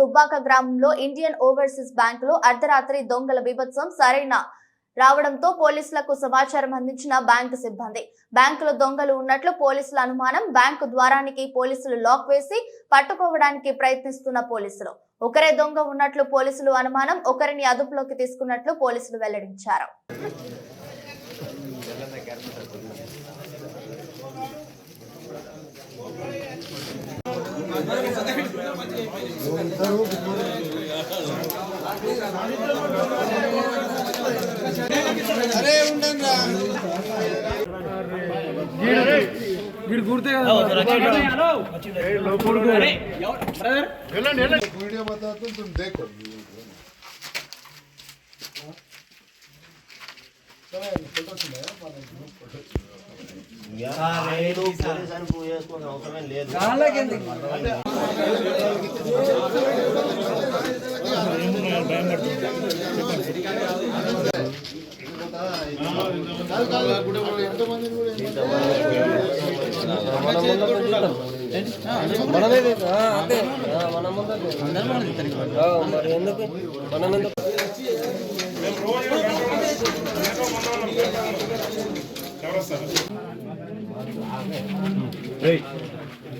దుబ్బాక గ్రామంలో Indian overseas బ్యాంకులో అర్ధరాత్రి దొంగల బీభత్సం సరైన రావడంతో పోలీసులకు సమాచారం అందించిన బ్యాంకు సిబ్బంది. బ్యాంకులో దొంగలు ఉన్నట్లు పోలీసుల అనుమానం బ్యాంకు ద్వారానికి పోలీసులు లాక్ వేసి పట్టుకోవడానికి ప్రయత్నిస్తున్న పోలీసులు. ఒకరే దొంగ ఉన్నట్లు పోలీసులు అనుమానం ఒకరిని అదుపులోకి తీసుకున్నట్లు పోలీసులు వెల్లడించారు. వీడు గుర్తే కదా वीडियो बताते हैं तुम देखो లేదు పోలీస్ అని ప్రూవ్ చేసుకోవాల్సిన అవసరం లేదు మనమే అంతే మన ఎందుకు మనం ఎందుకు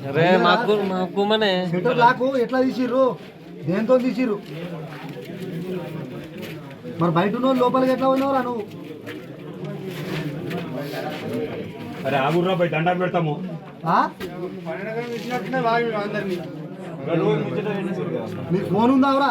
అరే మాకు మాకు మనే షట్టర్ లాకు ఎట్లా తీసిర్రు? దేంతో తీసిర్రు? మరి బయట ఉన్న లోపలికి ఎట్లా ఉన్నావురా నువ్వు? అరే ఆగుర్రా దండం పెడతాము. ఆ? మీకు ఫోన్ ఉందావురా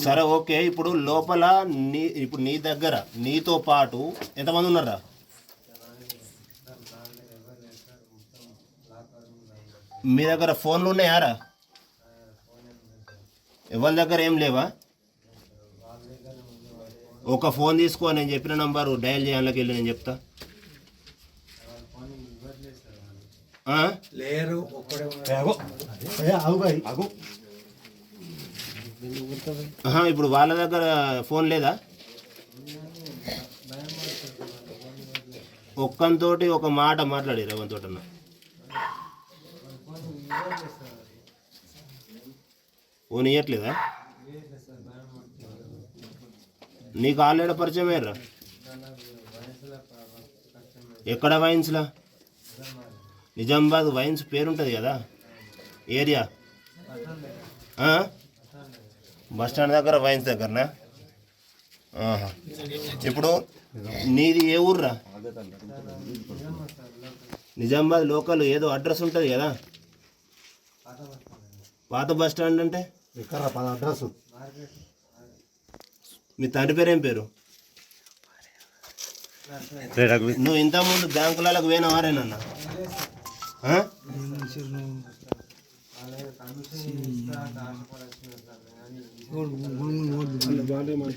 సరే ఓకే. ఇప్పుడు లోపల నీ ఇప్పుడు నీ దగ్గర నీతో పాటు ఎంతమంది ఉన్నారా మీ దగ్గర ఫోన్లు ఉన్నాయారా ఎవరి దగ్గర ఏం లేవా? ఒక ఫోన్ తీసుకో నేను చెప్పిన నంబరు డయల్ చేయాలకి వెళ్ళి నేను చెప్తా. ఆహా, ఇప్పుడు వాళ్ళ దగ్గర ఫోన్ లేదా? ఒక్కంతోటి ఒక మాట మాట్లాడి ఎవరితోటి అన్న ఫోన్ ఇవ్వట్లేదా నీకు ఆల్రెడీ పరిచయం అయ్యారా? ఎక్కడ వైన్స్లా? నిజామాబాద్ వైన్స్ పేరుంటుంది కదా? ఏరియా? బస్ స్టాండ్ దగ్గర వైన్స్ దగ్గరనా? ఆహా. ఇప్పుడు నీది ఏ ఊర్రా? నిజామాబాద్ లోకల్ ఏదో అడ్రస్ ఉంటుంది కదా? పాత బస్ స్టాండ్ అంటే? అడ్రస్? మీ తండ్రి పేరు ఏం పేరు నువ్వు ఇంతకుముందు బ్యాంకులకు పోయినవారేనన్నా হ্যাঁ ভালো মানুষ